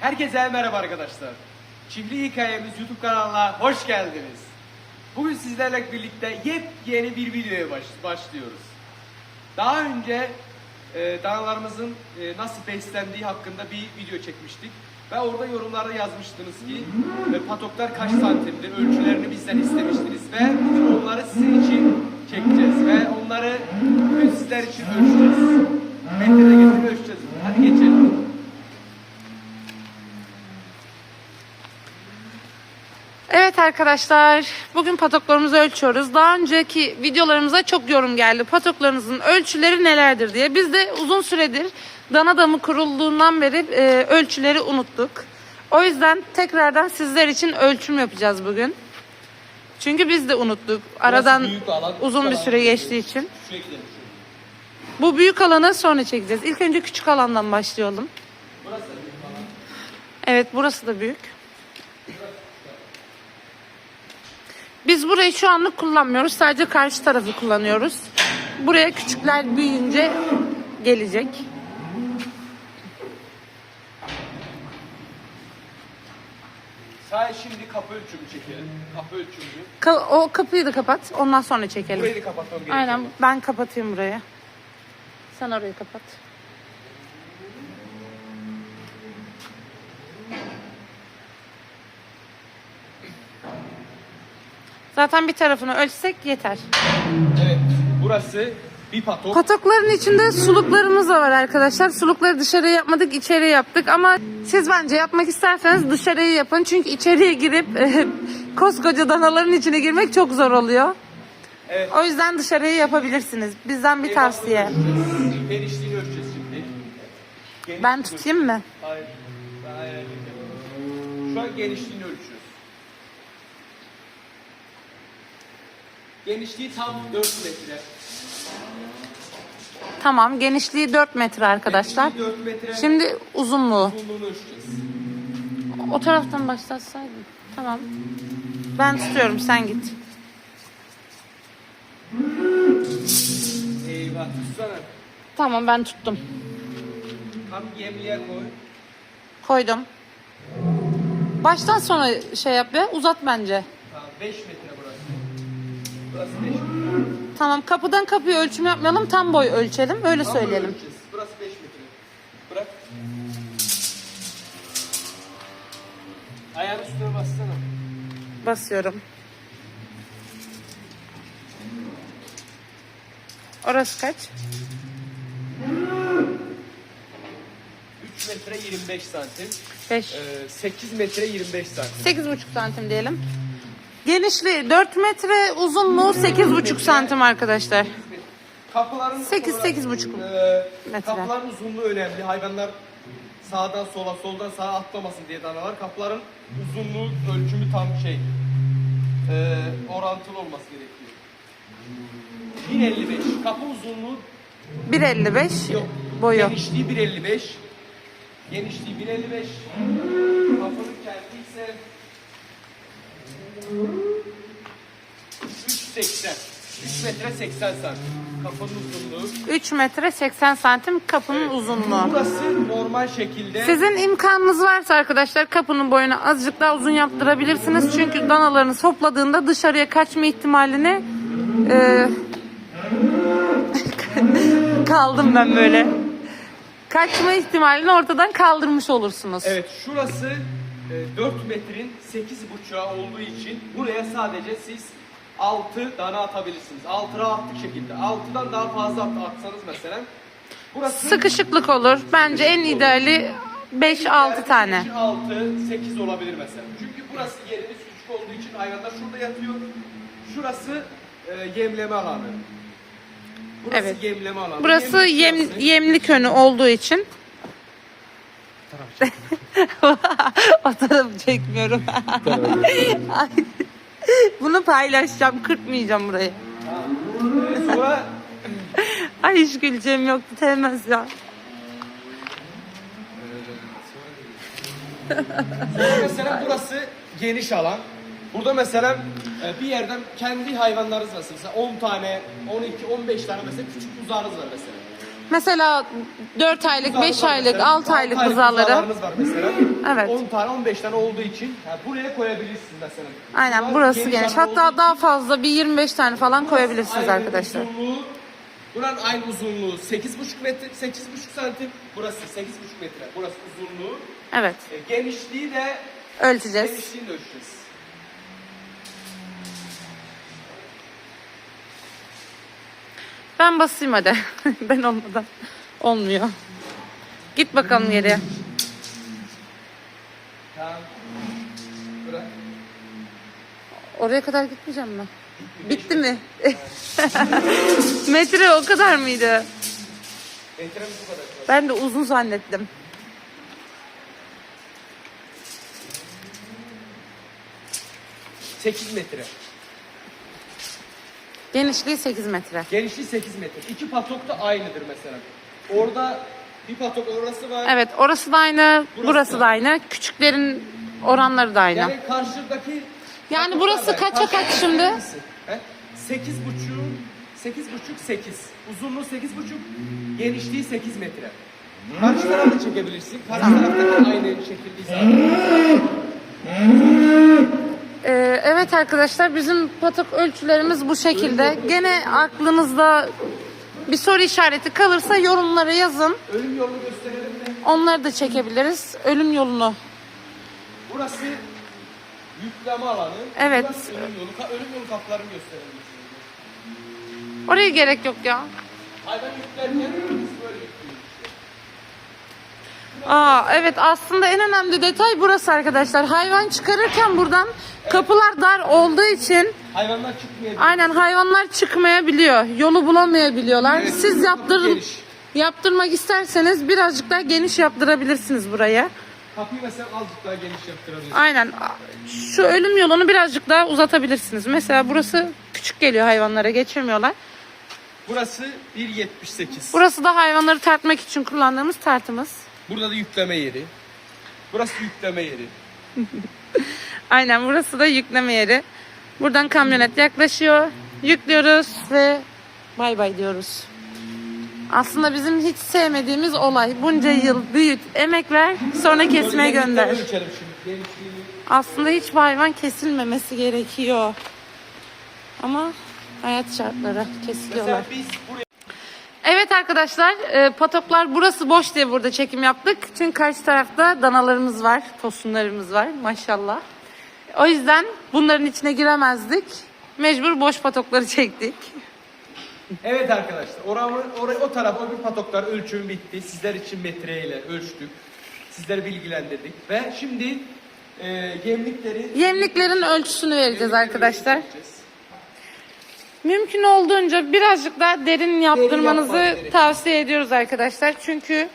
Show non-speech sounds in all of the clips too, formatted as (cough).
Herkese merhaba arkadaşlar. Çiftli Hikayemiz YouTube kanalına hoş geldiniz. Bugün sizlerle birlikte yepyeni bir videoya baş- başlıyoruz. Daha önce e, danalarımızın e, nasıl beslendiği hakkında bir video çekmiştik. Ve orada yorumlarda yazmıştınız ki e, patoklar kaç santimdir, ölçülerini bizden istemiştiniz. Ve onları sizin için çekeceğiz. Ve onları sizler için ölçeceğiz. Metrede getirip ölçeceğiz. Hadi geçelim. Arkadaşlar, bugün patoklarımızı ölçüyoruz. Daha önceki videolarımıza çok yorum geldi. Patoklarınızın ölçüleri nelerdir diye. Biz de uzun süredir dana damı kurulduğundan beri e, ölçüleri unuttuk. O yüzden tekrardan sizler için ölçüm yapacağız bugün. Çünkü biz de unuttuk. Aradan büyük alan, uzun bir süre geçtiği için. Bu büyük alanı sonra çekeceğiz. İlk önce küçük alandan başlayalım. Burası da büyük alan. Evet burası da büyük. Biz burayı şu anlık kullanmıyoruz. Sadece karşı tarafı kullanıyoruz. Buraya küçükler büyüyünce gelecek. Sadece şimdi kapı ölçümü çekelim. Kapı ölçümü. Ka- o kapıyı da kapat. Ondan sonra çekelim. Burayı da kapatmam gerekiyor. Aynen ben kapatayım burayı. Sen orayı kapat. Zaten bir tarafını ölçsek yeter. Evet. Burası bir patok. Patokların içinde suluklarımız da var arkadaşlar. Sulukları dışarıya yapmadık, içeriye yaptık ama siz bence yapmak isterseniz dışarıya yapın. Çünkü içeriye girip (laughs) koskoca danaların içine girmek çok zor oluyor. Evet. O yüzden dışarıya yapabilirsiniz. Bizden bir tavsiye. Ölçeceğiz. Genişliğini ölçeceğiz şimdi. Geniş- Ben tutayım mı? Hayır. Ben ayarlayacağım. Şu an genişliğini ölçüyoruz. Genişliği tam 4 metre. Tamam, genişliği 4 metre arkadaşlar. Genişliği 4 metre. Şimdi uzunluğu. uzunluğunu ölçeceğiz. O taraftan başlatsaydın. Tamam. Ben tutuyorum, sen git. Eyvah tutsana. Tamam, ben tuttum. Tam yemliğe koy. Koydum. Baştan sonra şey yap be, uzat bence. Tamam 5 metre burası. Burası 5 metre. Tamam, kapıdan kapıya ölçüm yapmayalım, tam boy ölçelim, öyle Tam söyleyelim. ölçeceğiz. Burası 5 metre. Bırak. Ayağın üstüne bassana. Basıyorum. Orası kaç? 3 metre 25 santim. 5. Ee, 8 metre 25 santim. 8,5 santim diyelim. Genişliği 4 metre, uzunluğu 8,5 santim arkadaşlar. Kapıların 8, sonra, 8,5 e, metre. Kapıların uzunluğu önemli. Hayvanlar sağdan sola, soldan sağa atlamasın diye danalar. Kapıların uzunluğu ölçümü tam şey e, orantılı olması gerekiyor. 1.55. Kapı uzunluğu 1.55 yok. boyu. Genişliği 1.55. Genişliği 1.55. Kapının kendi ise 3.80. 3 metre 80 santim. Kapının uzunluğu. 3 metre 80 santim kapının uzunluğu. Burası normal şekilde Sizin imkanınız varsa arkadaşlar kapının boyunu azıcık daha uzun yaptırabilirsiniz. Çünkü danalarınız hopladığında dışarıya kaçma ihtimalini e, (laughs) kaldım ben böyle. Kaçma ihtimalini ortadan kaldırmış olursunuz. Evet şurası 4 metrenin 8.5'a olduğu için buraya sadece siz 6 tane atabilirsiniz. 6 rahatlık şekilde. 6'dan daha fazla at, atsanız mesela. Burası Sıkışıklık olur. Bence en ideali 5-6 tane. 6, 8 olabilir mesela. Çünkü burası yerimiz küçük olduğu için hayvanlar şurada yatıyor. Şurası e, yemleme alanı. Burası Evet. yemleme alanı. Burası Yemlik yem, şurası. yemlik önü olduğu için. (laughs) o tarafı çekmiyorum. Ay, Bunu paylaşacağım, kırpmayacağım burayı. Ay hiç güleceğim yoktu, sevmez ya. Sonra mesela burası geniş alan. Burada mesela e, bir yerden kendi hayvanlarınız mesela, mesela 10 tane, 12, 15 tane mesela küçük buzağınız var mesela. Mesela 4 aylık, 5 Buzağı var aylık, mesela. 6 aylık buzaları. buzalarınız var mesela. Evet. 10 tane 15 tane olduğu için yani buraya koyabilirsin mesela. Aynen Bunlar burası geniş olduğu Hatta için daha fazla bir 25 tane falan burası koyabilirsiniz aynı arkadaşlar. Uzunluğu, buranın aynı uzunluğu 8,5 metre 8,5 santim. Burası 8,5 metre. Burası uzunluğu. Evet. E, genişliği de Ölçeceğiz. genişliğini de ölçeceğiz. Ben basayım hadi. (laughs) ben olmadan. Olmuyor. Git bakalım geriye. Oraya kadar gitmeyeceğim mi? Bitti mi? (laughs) Metre o kadar mıydı? Ben de uzun zannettim. Sekiz metre. Genişliği 8 metre. Genişliği 8 metre. İki patok da aynıdır mesela. Orada bir patok orası var. Evet orası da aynı, Burası da. da aynı. Küçüklerin oranları da aynı. Yani karşıdaki Yani patoklar burası da- kaça kaç şimdi? hangisi? He? Sekiz buçuk, sekiz buçuk, sekiz. Uzunluğu sekiz buçuk, genişliği sekiz metre. Karşı tarafı da çekebilirsin. Karşı taraftaki aynı şekilde zaten. Evet arkadaşlar bizim patok ölçülerimiz bu şekilde. Gene aklınızda bir soru işareti kalırsa yorumlara yazın. Ölüm yolunu gösterelim mi? Onları da çekebiliriz. Ölüm yolunu. Burası yükleme alanı. Evet. Burası ölüm yolu. Ka- Ölüm yolu kapılarını gösterelim. Oraya gerek yok ya. Hayvan yüklerken. Aa evet aslında en önemli detay burası arkadaşlar. Hayvan çıkarırken buradan kapılar dar olduğu için Hayvanlar çıkmayabilir. aynen hayvanlar çıkmayabiliyor. Yolu bulamayabiliyorlar. Evet, Siz yaptırın yaptırmak isterseniz birazcık daha geniş yaptırabilirsiniz buraya. Kapıyı mesela azıcık daha geniş yaptırabiliriz. Aynen. Şu ölüm yolunu birazcık daha uzatabilirsiniz. Mesela burası küçük geliyor hayvanlara geçemiyorlar. Burası 1.78. Burası da hayvanları tartmak için kullandığımız tartımız. Burada da yükleme yeri. Burası yükleme yeri. (laughs) Aynen burası da yükleme yeri. Buradan kamyonet yaklaşıyor. Yüklüyoruz ve bay bay diyoruz. Aslında bizim hiç sevmediğimiz olay. Bunca yıl büyüt, emek ver, sonra kesmeye gönder. Aslında hiçbir hayvan kesilmemesi gerekiyor. Ama hayat şartları kesiliyorlar. Evet arkadaşlar, e, patoklar burası boş diye burada çekim yaptık. Çünkü karşı tarafta danalarımız var, tosunlarımız var maşallah. O yüzden bunların içine giremezdik. Mecbur boş patokları çektik. Evet arkadaşlar. Oramı, oraya, o taraf o bir patoklar ölçüm bitti. Sizler için metreyle ölçtük. Sizleri bilgilendirdik. Ve şimdi e, yemlikleri Yemliklerin ölçüsünü vereceğiz arkadaşlar. ölçeceğiz. Mümkün olduğunca birazcık daha derin yaptırmanızı yapmak gerekiyor. tavsiye ediyoruz arkadaşlar. Çünkü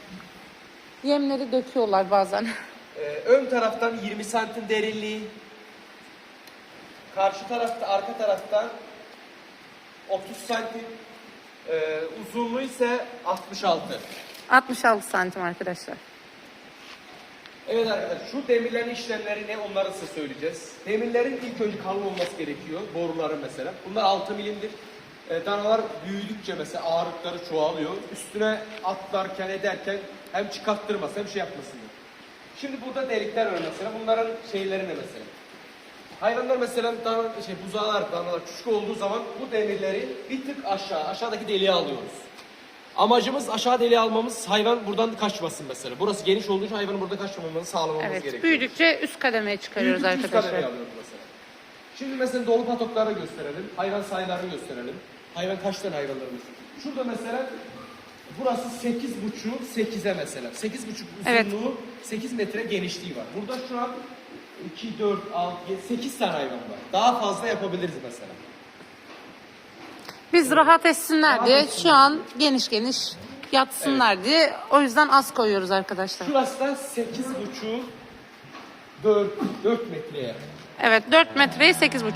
yemleri döküyorlar bazen. Ee, ön taraftan 20 santim derinliği. Karşı tarafta, arka taraftan 30 santim. Ee, uzunluğu ise 66. 66 santim arkadaşlar. Evet arkadaşlar şu demirlerin işlemleri ne onları size söyleyeceğiz. Demirlerin ilk önce kalın olması gerekiyor. Boruların mesela. Bunlar 6 milimdir. Ee, danalar büyüdükçe mesela ağırlıkları çoğalıyor. Üstüne atlarken ederken hem çıkarttırmasın hem şey yapmasın diye. Şimdi burada delikler var mesela. Bunların şeyleri ne mesela? Hayvanlar mesela dana, şey, buzağlar, danalar küçük olduğu zaman bu demirleri bir tık aşağı, aşağıdaki deliğe alıyoruz. Amacımız aşağı deliğe almamız hayvan buradan kaçmasın mesela. Burası geniş olduğu için hayvanın burada kaçmamamızı sağlamamız Evet, gerekiyor. büyüdükçe üst kademeye çıkarıyoruz Büyüdükçe üst kademeye alıyoruz mesela. Şimdi mesela dolu patokları gösterelim. Hayvan sayılarını gösterelim. Hayvan kaç tane hayvanlarımız? Şurada mesela burası 8,5 8'e mesela. 8,5 uzunluğu Evet. 8 metre genişliği var. Burada şu an 2, 4, 6, 7, 8 tane hayvan var. Daha fazla yapabiliriz mesela. Biz rahat etsinler diye şu an geniş geniş yatsınlar diye o yüzden az koyuyoruz arkadaşlar. Şurası da 8,5 4, 4 metreye. Evet 4 metreyi 8,5.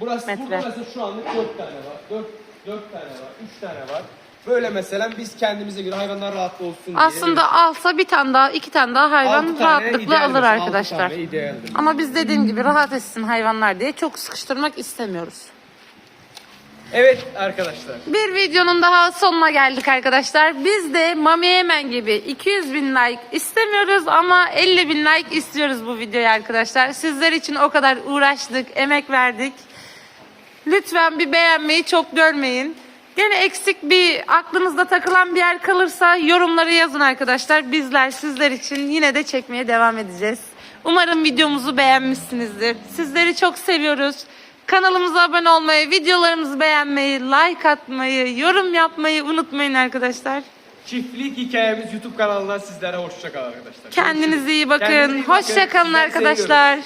Burası Metre. mesela şu anlık 4 tane var. 4 4 tane var. 3 tane var. Böyle mesela biz kendimize göre hayvanlar rahat olsun diye. Aslında alsa bir tane daha iki tane daha hayvan Altı tane rahatlıkla alır altı arkadaşlar. tane idealdir. Ama biz dediğim gibi rahat etsin hayvanlar diye çok sıkıştırmak istemiyoruz. Evet arkadaşlar. Bir videonun daha sonuna geldik arkadaşlar. Biz de Mami Yemen gibi 200 bin like istemiyoruz ama 50 bin like istiyoruz bu videoya arkadaşlar. Sizler için o kadar uğraştık, emek verdik. Lütfen bir beğenmeyi çok görmeyin. Gene eksik bir aklınızda takılan bir yer kalırsa yorumları yazın arkadaşlar. Bizler sizler için yine de çekmeye devam edeceğiz. Umarım videomuzu beğenmişsinizdir. Sizleri çok seviyoruz. Kanalımıza abone olmayı, videolarımızı beğenmeyi, like atmayı, yorum yapmayı unutmayın arkadaşlar. Çiftlik hikayemiz YouTube kanalından sizlere hoşça kalın arkadaşlar. Kendinize iyi bakın. Kendinize iyi bakın. Hoşça kalın Sizleri seviyoruz. arkadaşlar.